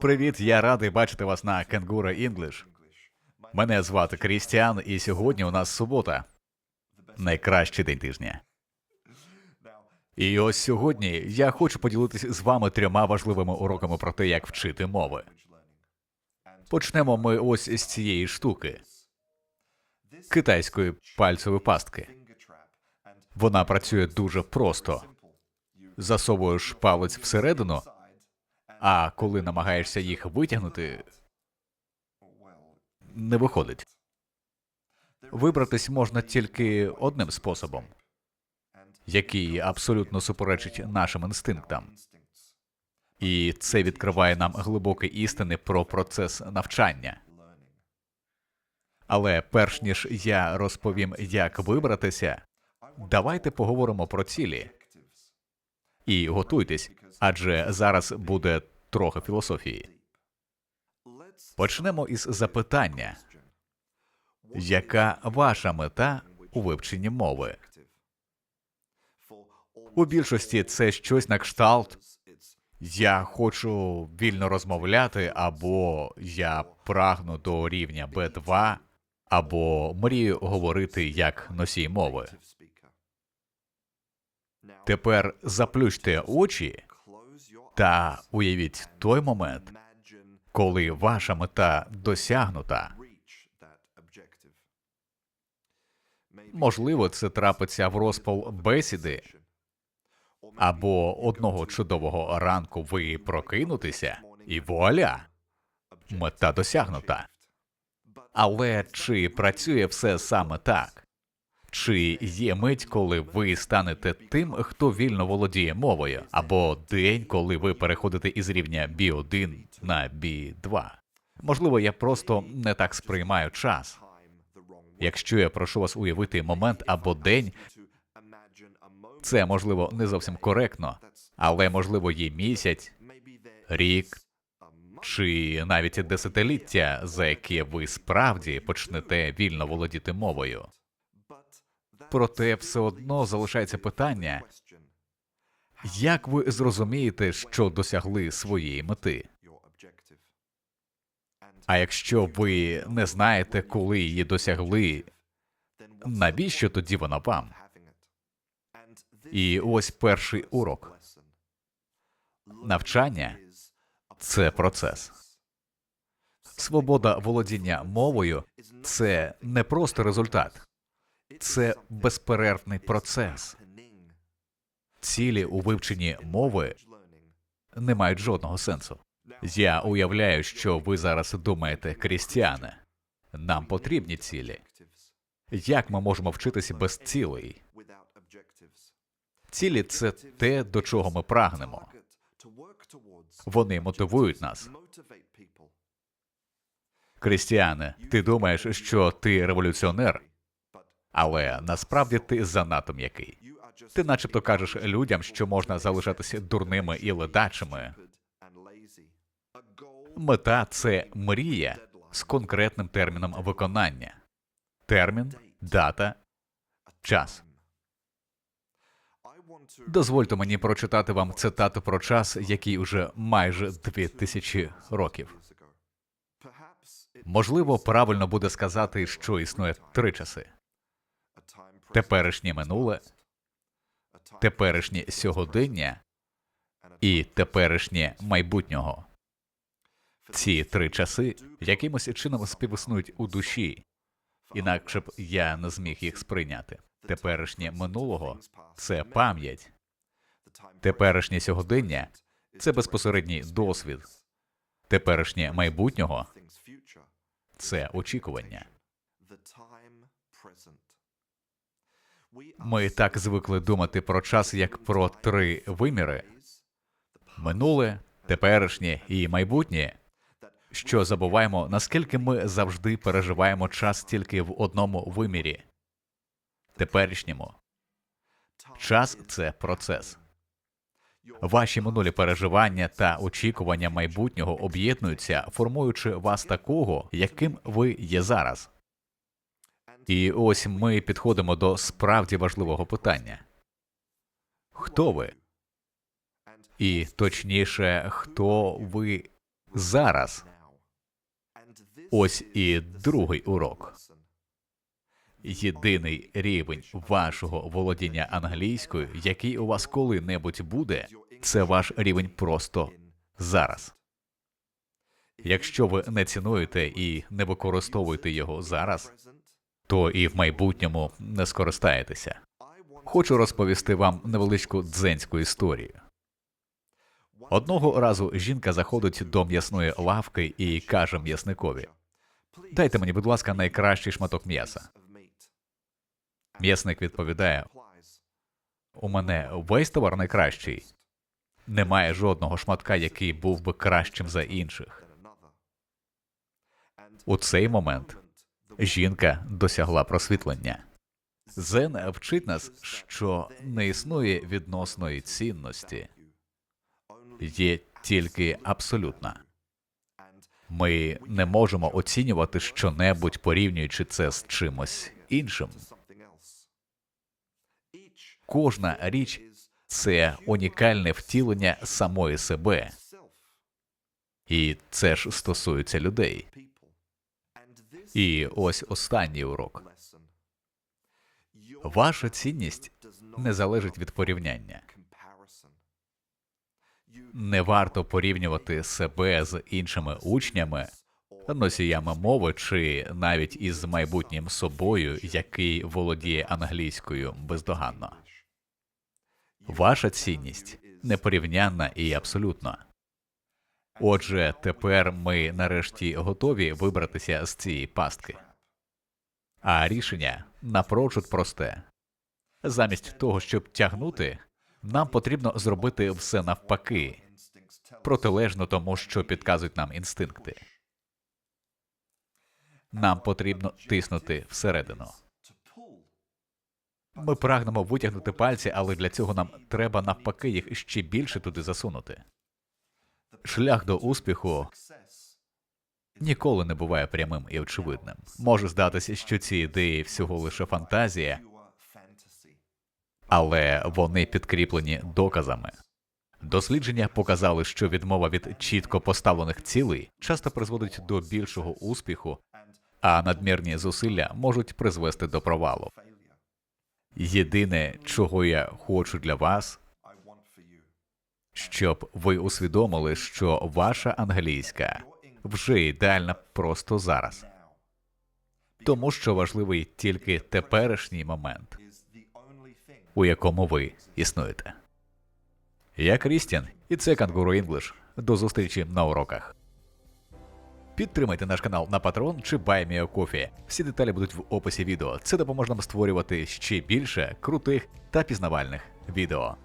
Привіт, я радий бачити вас на Кенгура English. Мене звати Крістіан, і сьогодні у нас субота. Найкращий день тижня. І ось сьогодні я хочу поділитися з вами трьома важливими уроками про те, як вчити мови. Почнемо ми ось з цієї штуки китайської пальцевої пастки. Вона працює дуже просто. Засовуєш палець всередину, а коли намагаєшся їх витягнути, не виходить. Вибратись можна тільки одним способом, який абсолютно суперечить нашим інстинктам. І це відкриває нам глибокі істини про процес навчання. Але перш ніж я розповім, як вибратися, давайте поговоримо про цілі. І готуйтесь, адже зараз буде трохи філософії. Почнемо із запитання: яка ваша мета у вивченні мови? У більшості це щось на кшталт. Я хочу вільно розмовляти, або я прагну до рівня Б2, або мрію говорити як носій мови. Тепер заплющте очі та уявіть той момент, коли ваша мета досягнута. Можливо, це трапиться в розпал бесіди, або одного чудового ранку ви прокинутеся, і вуаля! Мета досягнута. Але чи працює все саме так? Чи є мить, коли ви станете тим, хто вільно володіє мовою, або день, коли ви переходите із рівня B1 на B2? Можливо, я просто не так сприймаю час. Якщо я прошу вас уявити момент або день, це можливо не зовсім коректно, але можливо є місяць, рік чи навіть десятиліття, за яке ви справді почнете вільно володіти мовою. Проте все одно залишається питання, як ви зрозумієте, що досягли своєї мети? А якщо ви не знаєте, коли її досягли, навіщо тоді вона вам? І ось перший урок. Навчання це процес. Свобода володіння мовою це не просто результат, це безперервний процес. Цілі у вивченні мови не мають жодного сенсу. Я уявляю, що ви зараз думаєте, крістіане, нам потрібні цілі. Як ми можемо вчитися без цілей? Цілі це те, до чого ми прагнемо. Вони мотивують нас. Крістіане, ти думаєш, що ти революціонер, але насправді ти занадто м'який. Ти начебто кажеш людям, що можна залишатися дурними і ледачими. Мета це мрія з конкретним терміном виконання. Термін, дата, час. Дозвольте мені прочитати вам цитату про час, який уже майже дві тисячі років. Можливо, правильно буде сказати, що існує три часи: теперішнє минуле, теперішнє сьогодення і теперішнє майбутнього. Ці три часи якимось чином співіснують у душі, інакше б я не зміг їх сприйняти. Теперішнє минулого це пам'ять, теперішнє сьогодення це безпосередній досвід, теперішнє майбутнього це очікування. Ми так звикли думати про час як про три виміри: минуле, теперішнє і майбутнє. Що забуваємо, наскільки ми завжди переживаємо час тільки в одному вимірі теперішньому. Час це процес. Ваші минулі переживання та очікування майбутнього об'єднуються, формуючи вас такого, яким ви є зараз. І ось ми підходимо до справді важливого питання хто ви? І точніше, хто ви зараз. Ось і другий урок. Єдиний рівень вашого володіння англійською, який у вас коли-небудь буде, це ваш рівень просто зараз. Якщо ви не цінуєте і не використовуєте його зараз, то і в майбутньому не скористаєтеся. Хочу розповісти вам невеличку дзенську історію. Одного разу жінка заходить до м'ясної лавки і каже м'ясникові: Дайте мені, будь ласка, найкращий шматок м'яса. М'ясник відповідає: У мене весь товар найкращий. Немає жодного шматка, який був би кращим за інших. У цей момент жінка досягла просвітлення. Зен вчить нас, що не існує відносної цінності, є тільки абсолютна. Ми не можемо оцінювати щонебудь, порівнюючи це з чимось іншим. Кожна річ це унікальне втілення самої себе, і це ж стосується людей. І ось останній урок. Ваша цінність не залежить від порівняння. Не варто порівнювати себе з іншими учнями, носіями мови чи навіть із майбутнім собою, який володіє англійською бездоганно. Ваша цінність непорівнянна і абсолютна. Отже, тепер ми нарешті готові вибратися з цієї пастки. А рішення напрочуд просте. Замість того, щоб тягнути, нам потрібно зробити все навпаки, протилежно тому, що підказують нам інстинкти. Нам потрібно тиснути всередину. Ми прагнемо витягнути пальці, але для цього нам треба навпаки їх ще більше туди засунути. Шлях до успіху ніколи не буває прямим і очевидним. Може здатися, що ці ідеї всього лише фантазія, але вони підкріплені доказами. Дослідження показали, що відмова від чітко поставлених цілей часто призводить до більшого успіху, а надмірні зусилля можуть призвести до провалу. Єдине, чого я хочу для вас, щоб ви усвідомили, що ваша англійська вже ідеальна просто зараз, тому що важливий тільки теперішній момент, у якому ви існуєте. Я Крістіан, і це Кангуру English. До зустрічі на уроках. Підтримайте наш канал на Patreon чи BuyMeACoffee. Всі деталі будуть в описі відео. Це допоможе нам створювати ще більше крутих та пізнавальних відео.